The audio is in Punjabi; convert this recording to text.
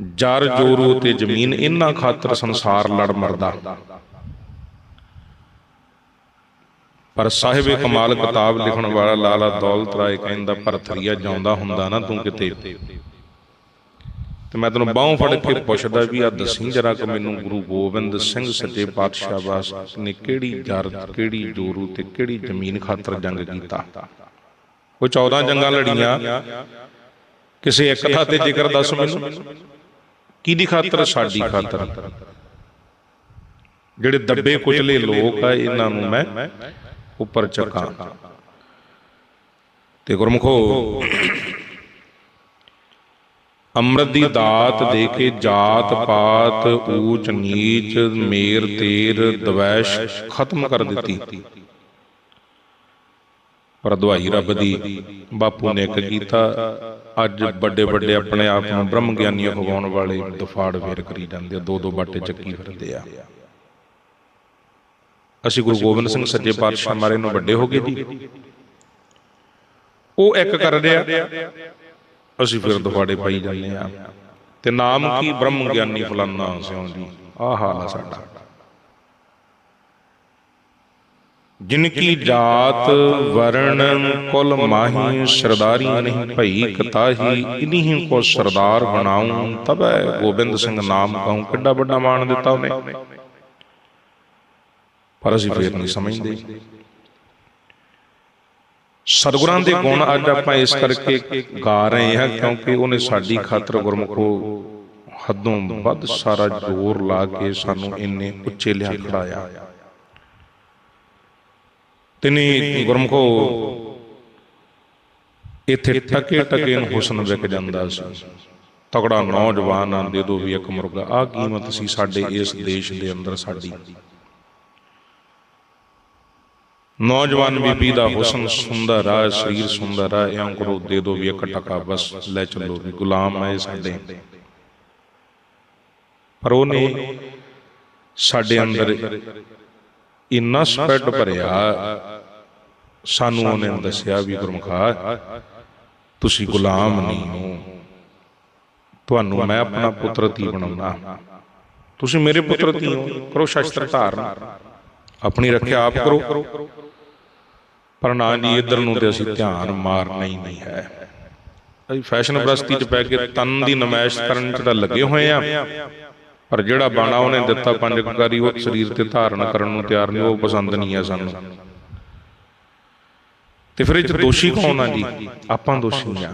ਜਰ ਜੋਰੂ ਤੇ ਜ਼ਮੀਨ ਇਹਨਾਂ ਖਾਤਰ ਸੰਸਾਰ ਲੜ ਮਰਦਾ। ਪਰ ਸਾਹਿਬ ਕਮਾਲ ਕਿਤਾਬ ਲਿਖਣ ਵਾਲਾ ਲਾਲਾ ਦੌਲਤ ਰਾਏ ਕਹਿੰਦਾ ਭਰਥਰੀਆ ਜਾਉਂਦਾ ਹੁੰਦਾ ਨਾ ਤੂੰ ਕਿਤੇ? ਤੇ ਮੈਂ ਤੈਨੂੰ ਬਾਹੋਂ ਫੜ ਕੇ ਪੁੱਛਦਾ ਵੀ ਆ ਦਸੀ ਜਰਾ ਕਿ ਮੈਨੂੰ ਗੁਰੂ ਗੋਬਿੰਦ ਸਿੰਘ ਸੱਚੇ ਪਾਤਸ਼ਾਹ ਵਾਸ ਨੇ ਕਿਹੜੀ ਜਰ, ਕਿਹੜੀ ਜੋਰੂ ਤੇ ਕਿਹੜੀ ਜ਼ਮੀਨ ਖਾਤਰ ਜੰਗ ਕੀਤਾ? ਉਹ 14 ਜੰਗਾਂ ਲੜੀਆਂ। ਕਿਸੇ ਇੱਕ ਥਾਂ ਤੇ ਜ਼ਿਕਰ ਦੱਸ ਮੈਨੂੰ। ਕਿਹਦੀ ਖਾਤਰ? ਸਾਡੀ ਖਾਤਰ। ਜਿਹੜੇ ਦੱਬੇ ਕੁਚਲੇ ਲੋਕ ਆ ਇਹਨਾਂ ਨੂੰ ਮੈਂ ਉੱਪਰ ਚੱਕਾਂ ਤੇ ਗੁਰਮਖੋ ਅੰਮ੍ਰਿਤ ਦੀ ਦਾਤ ਦੇ ਕੇ ਜਾਤ ਪਾਤ ਊਚ ਨੀਚ ਮੇਰ ਤੇਰ ਦਵੈਸ਼ ਖਤਮ ਕਰ ਦਿੱਤੀ। ਪਰ ਦਵਾਈ ਰੱਬ ਦੀ, ਬਾਪੂ ਨੇ ਇੱਕ ਕੀਤਾ ਅੱਜ ਵੱਡੇ ਵੱਡੇ ਆਪਣੇ ਆਪ ਨੂੰ ਬ੍ਰਹਮ ਗਿਆਨੀ ਹੋਵਾਉਣ ਵਾਲੇ ਦਫਾੜ ਫੇਰ ਕਰੀ ਜਾਂਦੇ ਆ, ਦੋ ਦੋ ਬਾਟੇ ਚੱਕੀ ਫਿਰਦੇ ਆ। ਅਸੀਂ ਗੁਰੂ ਗੋਬਿੰਦ ਸਿੰਘ ਸੱਚੇ ਪਾਤਸ਼ਾਹ ਮਾਰੇ ਨੂੰ ਵੱਡੇ ਹੋ ਗਏ ਜੀ। ਉਹ ਇੱਕ ਕਰਦੇ ਆ ਅਸੀਂ ਫਿਰ ਦਫਾੜੇ ਪਾਈ ਜਾਂਦੇ ਆ। ਤੇ ਨਾਮ ਕੀ? ਬ੍ਰਹਮ ਗਿਆਨੀ ਫਲਾਨਾ ਸਿਉਂ ਜੀ। ਆਹ ਹਾਲ ਆ ਸਾਡਾ। ਜਿਨ ਕੀ ਜਾਤ ਵਰਣ ਕੁਲ ਮਾਹੀ ਸਰਦਾਰੀ ਨਹੀਂ ਭਈ ਕਤਾਹੀ, ਇਨਹੀ ਕੋ ਸਰਦਾਰ ਬਣਾਉ, ਤਬੈ ਗੋਬਿੰਦ ਸਿੰਘ ਨਾਮ ਕਹੂੰ, ਕਿੱਡਾ ਵੱਡਾ ਮਾਣ ਦਿੱਤਾ ਉਹਨੇ। ਪਰ ਅਸੀਂ ਫੇਰ ਨਹੀਂ ਸਮਝਦੇ। ਸਤਿਗੁਰਾਂ ਦੇ ਗੁਣ ਅੱਜ ਆਪਾਂ ਇਸ ਕਰਕੇ ਗਾ ਰਹੇ ਹਾਂ, ਕਿਉਂਕਿ ਉਹਨੇ ਸਾਡੀ ਖਾਤਰ ਗੁਰਮੁਖੋ ਹੱਦੋਂ ਵੱਧ ਸਾਰਾ ਜ਼ੋਰ ਲਾ ਕੇ ਸਾਨੂੰ ਇੰਨੇ ਉੱਚੇ ਲਿਆ ਖੜਾਇਆ। ਤਿਨੀ ਗੁਰਮੁਖੋ। ਇੱਥੇ ਟਕੇ ਟਕੇ ਨੂੰ ਹੁਸਨ ਵਿਕ ਜਾਂਦਾ ਸੀ। ਤਗੜਾ ਨੌਜਵਾਨ ਆ, ਦੇ ਦੋ ਵੀ ਇੱਕ ਮੁਰਗਾ। ਆ ਕੀਮਤ ਸੀ ਸਾਡੇ ਇਸ ਦੇਸ਼ ਦੇ ਅੰਦਰ ਸਾਡੀ। ਨੌਜਵਾਨ ਬੀਬੀ ਦਾ ਹੁਸਨ ਸੁੰਦਰ ਆ, ਸਰੀਰ ਸੁੰਦਰ ਆ, ਇਉਂ ਕਰੋ, ਦੇ ਦੋ ਵੀ ਇੱਕ ਟਕਾ, ਬਸ ਲੈ ਚੱਲੋ ਵੀ, ਗੁਲਾਮ ਹੈ ਸਾਡੇ। ਪਰ ਉਹਨੇ ਸਾਡੇ ਅੰਦਰ ਇੰਨਾ ਸਪੈਡ ਭਰਿਆ ਸਾਨੂੰ ਉਹਨੇ ਦੱਸਿਆ ਵੀ ਗੁਰਮਖਾ ਤੁਸੀਂ ਗੁਲਾਮ ਨਹੀਂ ਹੋ। ਤੁਹਾਨੂੰ ਮੈਂ ਆਪਣਾ ਪੁੱਤਰ ਧੀ ਬਣਾਉਣਾ। ਤੁਸੀਂ ਮੇਰੇ ਪੁੱਤਰ ਧੀ ਹੋ ਕਰੋ ਸ਼ਸਤਰ ਧਾਰਨ। ਆਪਣੀ ਰੱਖਿਆ ਆਪ ਕਰੋ। ਪਰ ਨਾ ਜੀ ਇਧਰ ਨੂੰ ਤੇ ਅਸੀਂ ਧਿਆਨ ਮਾਰਨਾ ਹੀ ਨਹੀਂ ਹੈ। ਅਸੀਂ ਫੈਸ਼ਨ ਪ੍ਰਸਤੀ ਚ ਪੈ ਕੇ ਤਨ ਦੀ ਨਮਾਇਸ਼ ਕਰਨ ਚ ਤਾਂ ਲੱਗੇ ਹੋਏ ਆ ਪਰ ਜਿਹੜਾ ਬਾਣਾ ਉਹਨੇ ਦਿੱਤਾ ਪੰਜ ਕਕਾਰੀ ਉਹ ਸਰੀਰ ਤੇ ਧਾਰਨ ਕਰਨ ਨੂੰ ਤਿਆਰ ਨਹੀਂ ਉਹ ਪਸੰਦ ਨਹੀਂ ਆ ਸਾਨੂੰ। ਤੇ ਫਿਰ ਇਹ ਚ ਦੋਸ਼ੀ ਕੌਣ ਆ ਜੀ? ਆਪਾਂ ਦੋਸ਼ੀ ਆ।